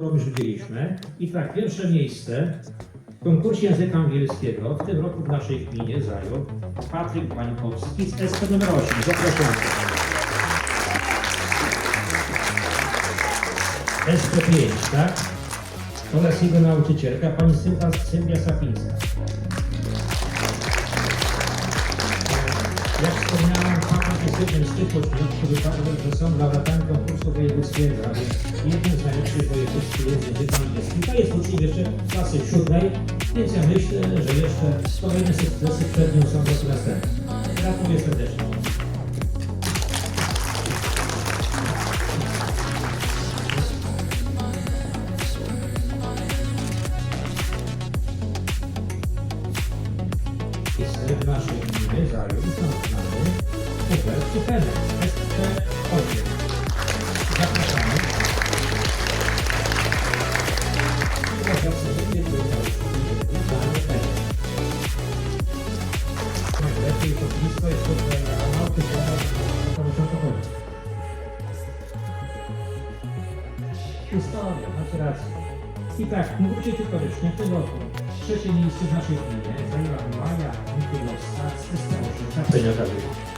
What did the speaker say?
którą już widzieliśmy. I tak, pierwsze miejsce w konkursie języka angielskiego w tym roku w naszej gminie zajął Patryk Bańkowski z SP nr 8. Zapraszamy. SP5, tak? Oraz jego nauczycielka, pani Sylwia, Sylwia Sapińska. Jak wspomniałem, Patryk jest jednym z tych uczniów, którzy są laureatami konkursu wojewódzkiego, a więc jednym z najlepszych wojewódzkich jest języka angielskiego. To jest uczniów jeszcze klasy siódmej, więc ja myślę, że jeszcze kolejne sukcesy przed nim są do następne. Gratuluję serdecznie. Naszej gminy tam znany Hubert Kupenek, SP8. Historia, macie rację. I tak, mówicie koniecznie, w tym roku trzecie miejsce w naszej gminie zajęła Maja Mikulowska z systemu Szybka.